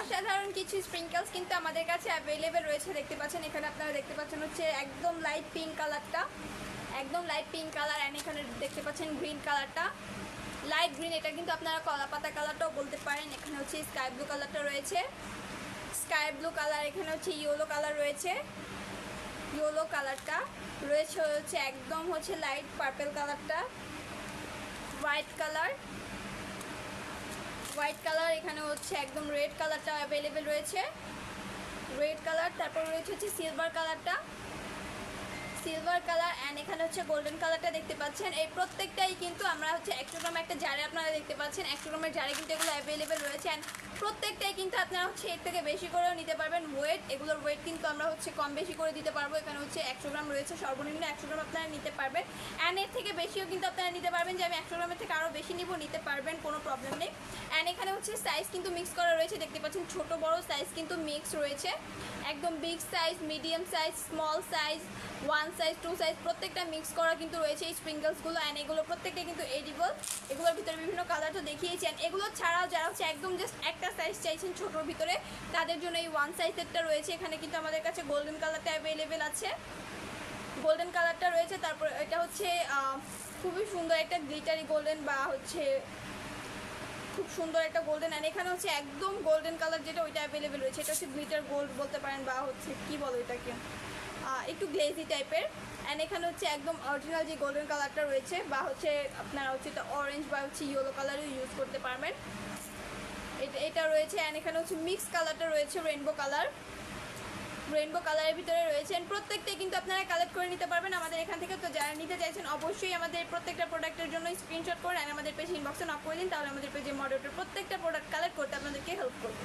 অসাধারণ কিছু স্প্রিঙ্কেলস কিন্তু আমাদের কাছে অ্যাভেলেবেল রয়েছে। দেখতে পাচ্ছেন, এখানে আপনারা দেখতে পাচ্ছেন হচ্ছে একদম লাইট পিঙ্ক কালারটা একদম লাইট পিঙ্ক কালার অ্যান্ড এখানে দেখতে পাচ্ছেন গ্রিন কালারটা লাইট গ্রিন এটা কিন্তু আপনারা কলা পাতা কালারটাও বলতে পারেন। এখানে হচ্ছে স্কাই ব্লু কালারটা রয়েছে। স্কাই ব্লু কালার এখানে হচ্ছে ইয়েলো কালার রয়েছে। ইয়েলো কালারটা রয়েছে হচ্ছে একদম হচ্ছে লাইট পার্পেল কালারটা হোয়াইট কালার হোয়াইট কালার, এখানে হচ্ছে একদম রেড কালারটা অ্যাভেলেবেল রয়েছে। রেড কালার, তারপর রয়েছে হচ্ছে সিলভার কালারটা। সিলভার কালার অ্যান্ড এখানে হচ্ছে গোল্ডেন কালারটা দেখতে পাচ্ছেন। এই প্রত্যেকটাই কিন্তু আমরা হচ্ছে একশো গ্রাম একটা জারে আপনারা দেখতে পাচ্ছেন। একশো গ্রামের জারে কিন্তু এগুলো অ্যাভেলেবেল রয়েছে অ্যান্ড প্রত্যেকটাই কিন্তু আপনারা হচ্ছে এর থেকে বেশি করেও নিতে পারবেন। ওয়েট এগুলোর ওয়েট কিন্তু আমরা হচ্ছে কম বেশি করে দিতে পারব। এখানে হচ্ছে একশো গ্রাম রয়েছে, সর্বনিম্ন একশো গ্রাম আপনারা নিতে পারবেন। অ্যান্ড এর থেকে বেশিও কিন্তু আপনারা নিতে পারবেন যে আমি একশো গ্রামের থেকে আরও বেশি নিব, নিতে পারবেন, কোনো প্রবলেম নেই। অ্যান্ড এখানে হচ্ছে সাইজ কিন্তু মিক্স করা রয়েছে, দেখতে পাচ্ছেন ছোট বড় সাইজ কিন্তু মিক্স রয়েছে। একদম big size medium size small size one size two size প্রত্যেকটা মিক্স করা কিন্তু রয়েছে এই স্প্রিঙ্গলসগুলো অ্যান্ড এগুলো প্রত্যেকটা কিন্তু এডিবল এগুলোর ভিতরে বিভিন্ন কালার তো দেখিয়েছি অ্যান্ড এগুলো ছাড়াও যারা হচ্ছে একদম জাস্ট একটা সাইজ চাইছেন ছোটোর ভিতরে, তাদের জন্য এই ওয়ান সাইজেরটা রয়েছে। এখানে কিন্তু আমাদের কাছে গোল্ডেন কালারটা অ্যাভেলেবেল আছে। গোল্ডেন কালারটা রয়েছে, তারপর এটা হচ্ছে খুবই সুন্দর একটা গ্লিটারি গোল্ডেন বা হচ্ছে খুব সুন্দর একটা গোল্ডেন অ্যান্ড এখানে হচ্ছে একদম গোল্ডেন কালার যেটা ওইটা অ্যাভেলেবেল রয়েছে। এটা হচ্ছে গ্লিটার গোল্ড বলতে পারেন বা হচ্ছে কি বলো এটাকে একটু গ্লেজি টাইপের অ্যান্ড এখানে হচ্ছে একদম অরিজিনাল যে গোল্ডেন কালারটা রয়েছে বা হচ্ছে আপনারা হচ্ছে এটা অরেঞ্জ বা হচ্ছে ইয়েলো কালারও ইউজ করতে পারবেন। এটা এটা রয়েছে। অ্যান্ড এখানে হচ্ছে মিক্স কালারটা রয়েছে রেনবো কালার রেইনবো কালারের ভিতরে রয়েছেন। প্রত্যেকটাই কিন্তু আপনারা কালেক্ট করে নিতে পারবেন। আমাদের এখান থেকে তো যারা নিতে চাইছেন, অবশ্যই আমাদের প্রত্যেকটা প্রোডাক্টের জন্য স্ক্রিনশট করে আমাদের পেজে ইনবক্সে নক করে দিন। তাহলে আমাদের পেজে মডেলটার প্রত্যেকটা প্রোডাক্ট কালেক্ট করতে আপনাদেরকে হেল্প করবে।